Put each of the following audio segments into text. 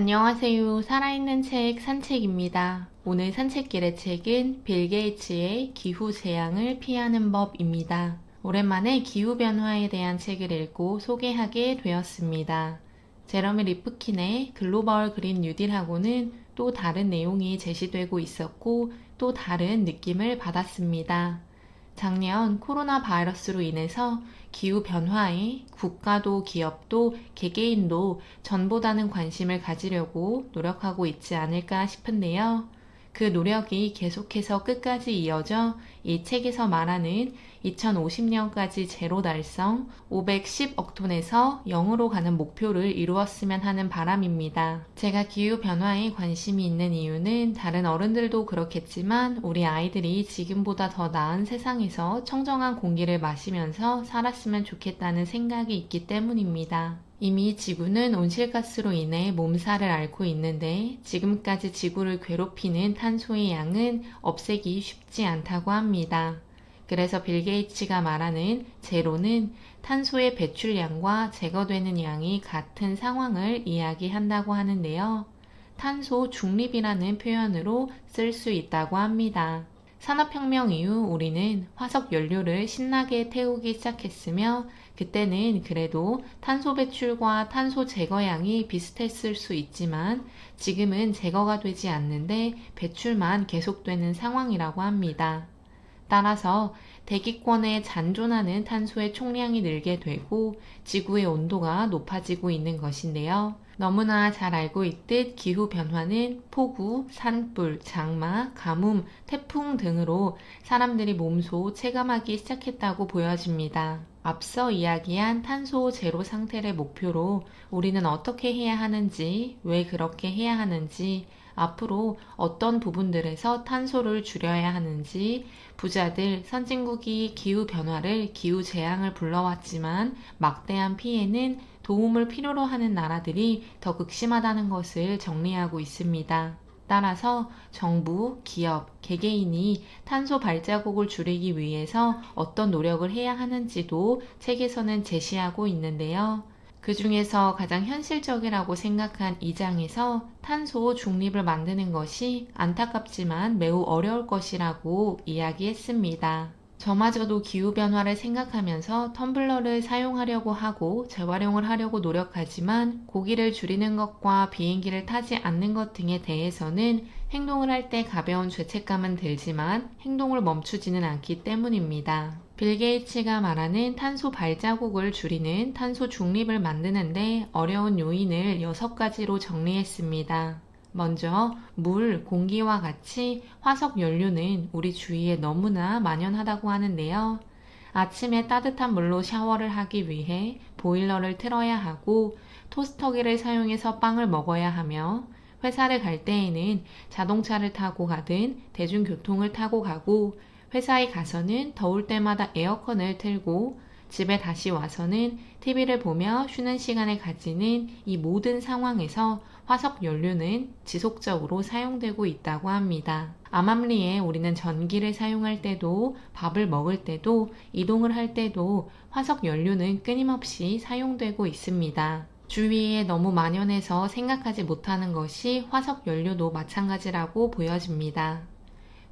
안녕하세요. 살아있는 책 산책입니다. 오늘 산책길의 책은 빌 게이츠의 기후 재앙을 피하는 법입니다. 오랜만에 기후 변화에 대한 책을 읽고 소개하게 되었습니다. 제러미 리프킨의 글로벌 그린 뉴딜하고는 또 다른 내용이 제시되고 있었고 또 다른 느낌을 받았습니다. 작년 코로나 바이러스로 인해서 기후 변화에 국가도 기업도 개개인도 전보다는 관심을 가지려고 노력하고 있지 않을까 싶은데요. 그 노력이 계속해서 끝까지 이어져 이 책에서 말하는 2050년까지 제로 달성 510억 톤에서 0으로 가는 목표를 이루었으면 하는 바람입니다. 제가 기후 변화에 관심이 있는 이유는 다른 어른들도 그렇겠지만 우리 아이들이 지금보다 더 나은 세상에서 청정한 공기를 마시면서 살았으면 좋겠다는 생각이 있기 때문입니다. 이미 지구는 온실가스로 인해 몸살을 앓고 있는데 지금까지 지구를 괴롭히는 탄소의 양은 없애기 쉽지 않다고 합니다. 그래서 빌 게이츠가 말하는 제로는 탄소의 배출량과 제거되는 양이 같은 상황을 이야기한다고 하는데요. 탄소 중립이라는 표현으로 쓸 수 있다고 합니다. 산업혁명 이후 우리는 화석 연료를 신나게 태우기 시작했으며 그때는 그래도 탄소 배출과 탄소 제거량이 비슷했을 수 있지만 지금은 제거가 되지 않는데 배출만 계속되는 상황이라고 합니다. 따라서 대기권에 잔존하는 탄소의 총량이 늘게 되고 지구의 온도가 높아지고 있는 것인데요. 너무나 잘 알고 있듯 기후 변화는 폭우, 산불, 장마, 가뭄, 태풍 등으로 사람들이 몸소 체감하기 시작했다고 보여집니다. 앞서 이야기한 탄소 제로 상태를 목표로 우리는 어떻게 해야 하는지, 왜 그렇게 해야 하는지, 앞으로 어떤 부분들에서 탄소를 줄여야 하는지 부자들, 선진국이 기후 변화를 기후 재앙을 불러왔지만 막대한 피해는 도움을 필요로 하는 나라들이 더 극심하다는 것을 정리하고 있습니다. 따라서 정부, 기업, 개개인이 탄소 발자국을 줄이기 위해서 어떤 노력을 해야 하는지도 책에서는 제시하고 있는데요. 그 중에서 가장 현실적이라고 생각한 이장에서 탄소 중립을 만드는 것이 안타깝지만 매우 어려울 것이라고 이야기했습니다. 저마저도 기후변화를 생각하면서 텀블러를 사용하려고 하고 재활용을 하려고 노력하지만 고기를 줄이는 것과 비행기를 타지 않는 것 등에 대해서는 행동을 할 때 가벼운 죄책감은 들지만 행동을 멈추지는 않기 때문입니다. 빌 게이츠가 말하는 탄소 발자국을 줄이는 탄소 중립을 만드는데 어려운 요인을 6가지로 정리했습니다. 먼저 물, 공기와 같이 화석 연료는 우리 주위에 너무나 만연하다고 하는데요. 아침에 따뜻한 물로 샤워를 하기 위해 보일러를 틀어야 하고 토스터기를 사용해서 빵을 먹어야 하며 회사를 갈 때에는 자동차를 타고 가든 대중교통을 타고 가고 회사에 가서는 더울 때마다 에어컨을 틀고 집에 다시 와서는 TV를 보며 쉬는 시간을 가지는 이 모든 상황에서 화석 연료는 지속적으로 사용되고 있다고 합니다. 암암리에 우리는 전기를 사용할 때도 밥을 먹을 때도 이동을 할 때도 화석 연료는 끊임없이 사용되고 있습니다. 주위에 너무 만연해서 생각하지 못하는 것이 화석 연료도 마찬가지라고 보여집니다.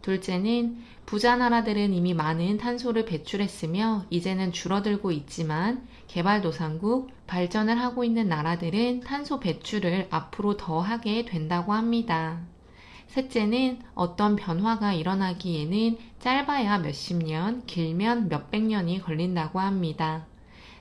둘째는 부자 나라들은 이미 많은 탄소를 배출했으며 이제는 줄어들고 있지만 개발도상국, 발전을 하고 있는 나라들은 탄소 배출을 앞으로 더 하게 된다고 합니다. 셋째는 어떤 변화가 일어나기에는 짧아야 몇십 년, 길면 몇백 년이 걸린다고 합니다.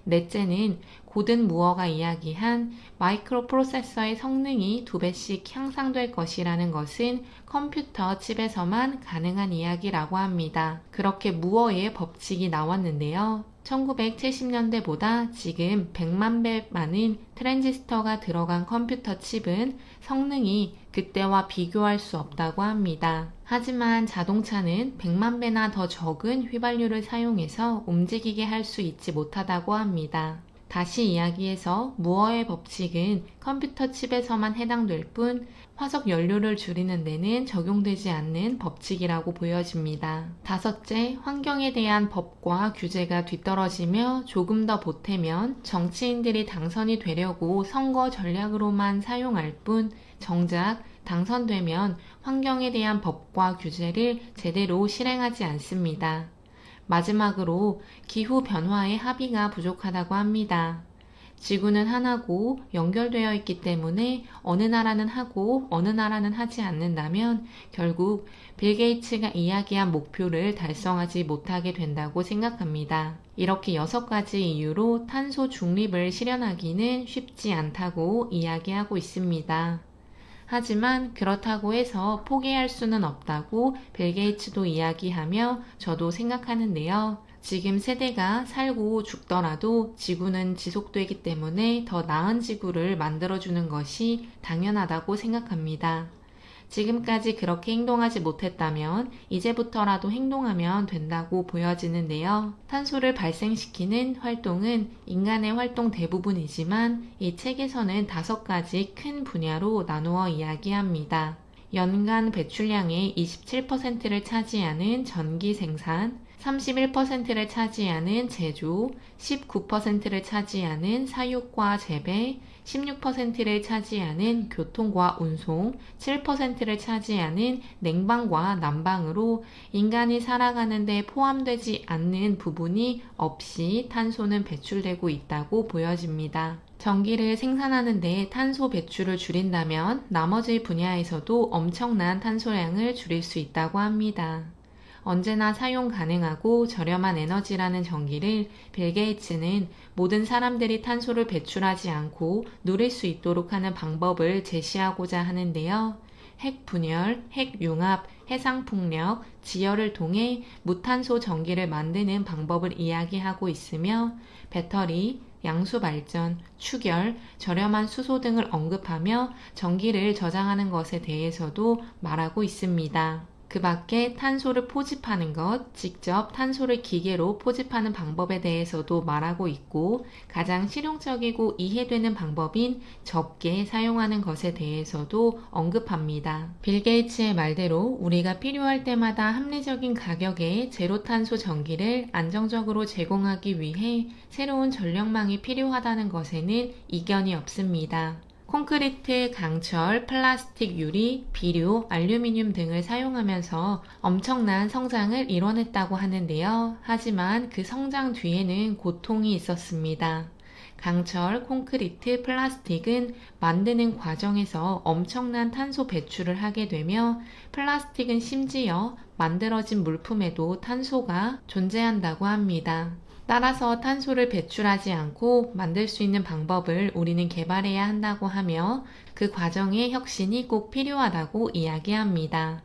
넷째는 고든 무어가 이야기한 마이크로 프로세서의 성능이 두 배씩 향상될 것이라는 것은 컴퓨터 칩에서만 가능한 이야기라고 합니다. 그렇게 무어의 법칙이 나왔는데요. 1970년대보다 지금 100만 배 많은 트랜지스터가 들어간 컴퓨터 칩은 성능이 그때와 비교할 수 없다고 합니다. 하지만 자동차는 100만 배나 더 적은 휘발유를 사용해서 움직이게 할 수 있지 못하다고 합니다. 다시 이야기해서 무어의 법칙은 컴퓨터 칩에서만 해당될 뿐 화석 연료를 줄이는 데는 적용되지 않는 법칙이라고 보여집니다. 다섯째, 환경에 대한 법과 규제가 뒤떨어지며 조금 더 보태면 정치인들이 당선이 되려고 선거 전략으로만 사용할 뿐 정작 당선되면 환경에 대한 법과 규제를 제대로 실행하지 않습니다. 마지막으로 기후 변화의 합의가 부족하다고 합니다. 지구는 하나고 연결되어 있기 때문에 어느 나라는 하고 어느 나라는 하지 않는다면 결국 빌 게이츠가 이야기한 목표를 달성하지 못하게 된다고 생각합니다. 이렇게 여섯 가지 이유로 탄소 중립을 실현하기는 쉽지 않다고 이야기하고 있습니다. 하지만 그렇다고 해서 포기할 수는 없다고 빌 게이츠도 이야기하며 저도 생각하는데요. 지금 세대가 살고 죽더라도 지구는 지속되기 때문에 더 나은 지구를 만들어주는 것이 당연하다고 생각합니다. 지금까지 그렇게 행동하지 못했다면 이제부터라도 행동하면 된다고 보여지는데요. 탄소를 발생시키는 활동은 인간의 활동 대부분이지만 이 책에서는 다섯 가지 큰 분야로 나누어 이야기합니다. 연간 배출량의 27%를 차지하는 전기 생산, 31%를 차지하는 제조, 19%를 차지하는 사육과 재배, 16%를 차지하는 교통과 운송, 7%를 차지하는 냉방과 난방으로 인간이 살아가는데 포함되지 않는 부분이 없이 탄소는 배출되고 있다고 보여집니다. 전기를 생산하는데 탄소 배출을 줄인다면 나머지 분야에서도 엄청난 탄소량을 줄일 수 있다고 합니다. 언제나 사용 가능하고 저렴한 에너지라는 전기를 빌 게이츠는 모든 사람들이 탄소를 배출하지 않고 누릴 수 있도록 하는 방법을 제시하고자 하는데요. 핵 분열, 핵 융합, 해상 풍력, 지열을 통해 무탄소 전기를 만드는 방법을 이야기하고 있으며 배터리, 양수 발전, 축열, 저렴한 수소 등을 언급하며 전기를 저장하는 것에 대해서도 말하고 있습니다. 그 밖에 탄소를 포집하는 것, 직접 탄소를 기계로 포집하는 방법에 대해서도 말하고 있고 가장 실용적이고 이해되는 방법인 적게 사용하는 것에 대해서도 언급합니다. 빌 게이츠의 말대로 우리가 필요할 때마다 합리적인 가격의 제로 탄소 전기를 안정적으로 제공하기 위해 새로운 전력망이 필요하다는 것에는 이견이 없습니다. 콘크리트, 강철, 플라스틱, 유리, 비료, 알루미늄 등을 사용하면서 엄청난 성장을 이뤄냈다고 하는데요. 하지만 그 성장 뒤에는 고통이 있었습니다. 강철, 콘크리트, 플라스틱은 만드는 과정에서 엄청난 탄소 배출을 하게 되며 플라스틱은 심지어 만들어진 물품에도 탄소가 존재한다고 합니다. 따라서 탄소를 배출하지 않고 만들 수 있는 방법을 우리는 개발해야 한다고 하며 그 과정에 혁신이 꼭 필요하다고 이야기합니다.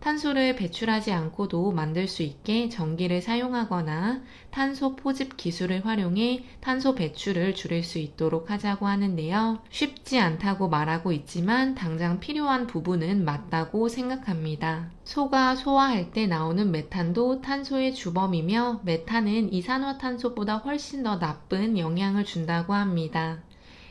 탄소를 배출하지 않고도 만들 수 있게 전기를 사용하거나 탄소 포집 기술을 활용해 탄소 배출을 줄일 수 있도록 하자고 하는데요. 쉽지 않다고 말하고 있지만 당장 필요한 부분은 맞다고 생각합니다. 소가 소화할 때 나오는 메탄도 탄소의 주범이며 메탄은 이산화탄소보다 훨씬 더 나쁜 영향을 준다고 합니다.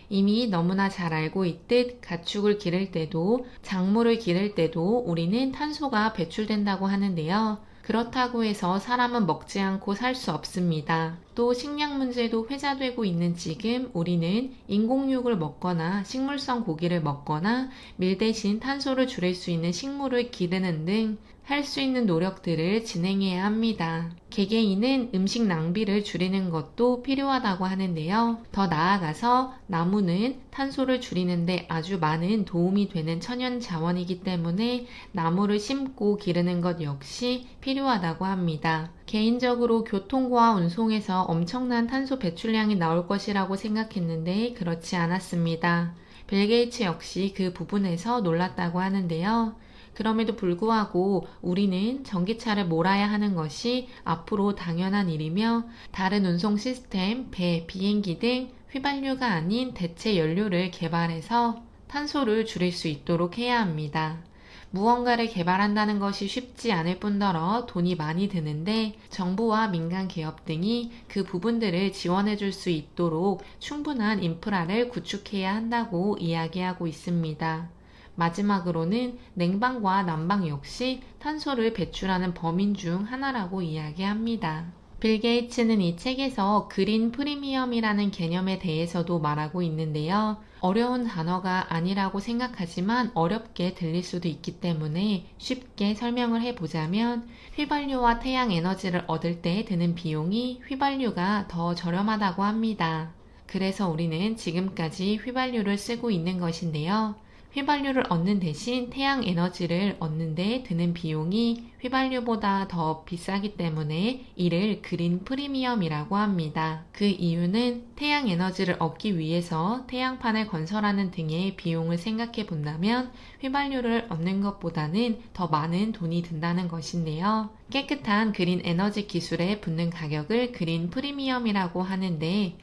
이미 너무나 잘 알고 있듯 가축을 기를 때도 작물을 기를 때도 우리는 탄소가 배출된다고 하는데요. 그렇다고 해서 사람은 먹지 않고 살 수 없습니다. 또 식량 문제도 회자되고 있는 지금 우리는 인공육을 먹거나 식물성 고기를 먹거나 밀 대신 탄소를 줄일 수 있는 식물을 기르는 등 할 수 있는 노력들을 진행해야 합니다. 개개인은 음식 낭비를 줄이는 것도 필요하다고 하는데요. 더 나아가서 나무는 탄소를 줄이는데 아주 많은 도움이 되는 천연 자원이기 때문에 나무를 심고 기르는 것 역시 필요하다고 합니다. 개인적으로 교통과 운송에서 엄청난 탄소 배출량이 나올 것이라고 생각했는데 그렇지 않았습니다. 빌 게이츠 역시 그 부분에서 놀랐다고 하는데요. 그럼에도 불구하고 우리는 전기차를 몰아야 하는 것이 앞으로 당연한 일이며 다른 운송 시스템, 배, 비행기 등 휘발유가 아닌 대체 연료를 개발해서 탄소를 줄일 수 있도록 해야 합니다. 무언가를 개발한다는 것이 쉽지 않을 뿐더러 돈이 많이 드는데 정부와 민간 기업 등이 그 부분들을 지원해 줄 수 있도록 충분한 인프라를 구축해야 한다고 이야기하고 있습니다. 마지막으로는 냉방과 난방 역시 탄소를 배출하는 범인 중 하나라고 이야기합니다. 빌 게이츠는 이 책에서 그린 프리미엄이라는 개념에 대해서도 말하고 있는데요. 어려운 단어가 아니라고 생각하지만 어렵게 들릴 수도 있기 때문에 쉽게 설명을 해보자면 휘발유와 태양 에너지를 얻을 때 드는 비용이 휘발유가 더 저렴하다고 합니다. 그래서 우리는 지금까지 휘발유를 쓰고 있는 것인데요. 휘발유를 얻는 대신 태양 에너지를 얻는데 드는 비용이 휘발유보다 더 비싸기 때문에 이를 그린 프리미엄이라고 합니다. 그 이유는 태양 에너지를 얻기 위해서 태양판을 건설하는 등의 비용을 생각해 본다면 휘발유를 얻는 것보다는 더 많은 돈이 든다는 것인데요. 깨끗한 그린 에너지 기술에 붙는 가격을 그린 프리미엄이라고 하는데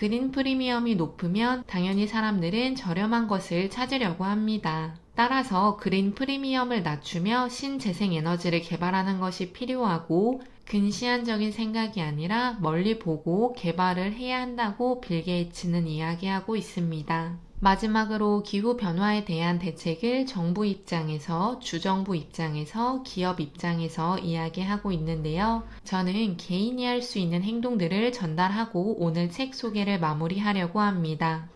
그린 프리미엄이 높으면 당연히 사람들은 저렴한 것을 찾으려고 합니다. 따라서 그린 프리미엄을 낮추며 신재생 에너지를 개발하는 것이 필요하고 근시안적인 생각이 아니라 멀리 보고 개발을 해야 한다고 빌 게이츠는 이야기하고 있습니다. 마지막으로 기후 변화에 대한 대책을 정부 입장에서, 주정부 입장에서, 기업 입장에서 이야기하고 있는데요. 저는 개인이 할 수 있는 행동들을 전달하고 오늘 책 소개를 마무리하려고 합니다.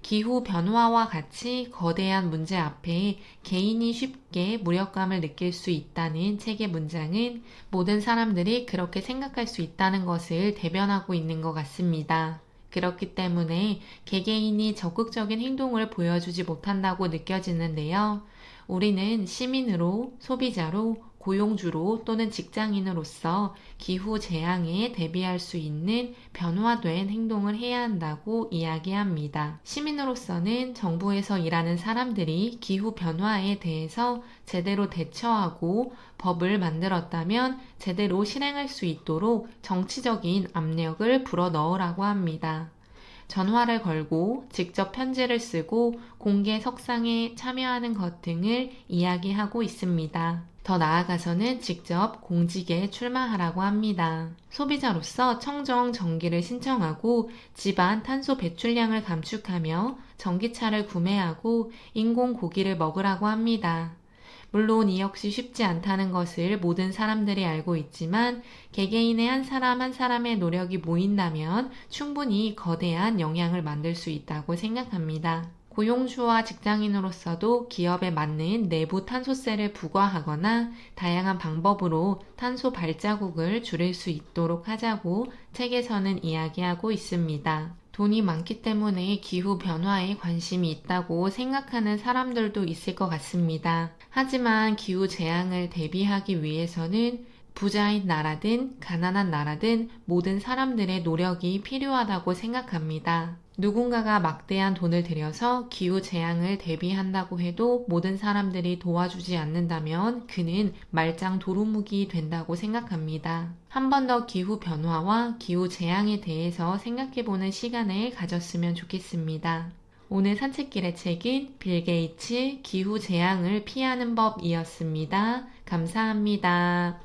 기후 변화와 같이 거대한 문제 앞에 개인이 쉽게 무력감을 느낄 수 있다는 책의 문장은 모든 사람들이 그렇게 생각할 수 있다는 것을 대변하고 있는 것 같습니다. 그렇기 때문에 개개인이 적극적인 행동을 보여주지 못한다고 느껴지는데요. 우리는 시민으로, 소비자로, 고용주로 또는 직장인으로서 기후 재앙에 대비할 수 있는 변화된 행동을 해야 한다고 이야기합니다. 시민으로서는 정부에서 일하는 사람들이 기후 변화에 대해서 제대로 대처하고 법을 만들었다면 제대로 실행할 수 있도록 정치적인 압력을 불어 넣으라고 합니다. 전화를 걸고 직접 편지를 쓰고 공개 석상에 참여하는 것 등을 이야기하고 있습니다. 더 나아가서는 직접 공직에 출마하라고 합니다. 소비자로서 청정 전기를 신청하고 집안 탄소 배출량을 감축하며 전기차를 구매하고 인공 고기를 먹으라고 합니다. 물론 이 역시 쉽지 않다는 것을 모든 사람들이 알고 있지만 개개인의 한 사람 한 사람의 노력이 모인다면 충분히 거대한 영향을 만들 수 있다고 생각합니다. 고용주와 직장인으로서도 기업에 맞는 내부 탄소세를 부과하거나 다양한 방법으로 탄소 발자국을 줄일 수 있도록 하자고 책에서는 이야기하고 있습니다. 돈이 많기 때문에 기후 변화에 관심이 있다고 생각하는 사람들도 있을 것 같습니다. 하지만 기후 재앙을 대비하기 위해서는 부자인 나라든 가난한 나라든 모든 사람들의 노력이 필요하다고 생각합니다. 누군가가 막대한 돈을 들여서 기후 재앙을 대비한다고 해도 모든 사람들이 도와주지 않는다면 그는 말짱 도루묵이 된다고 생각합니다. 한 번 더 기후 변화와 기후 재앙에 대해서 생각해보는 시간을 가졌으면 좋겠습니다. 오늘 산책길의 책은 빌 게이츠 기후 재앙을 피하는 법이었습니다. 감사합니다.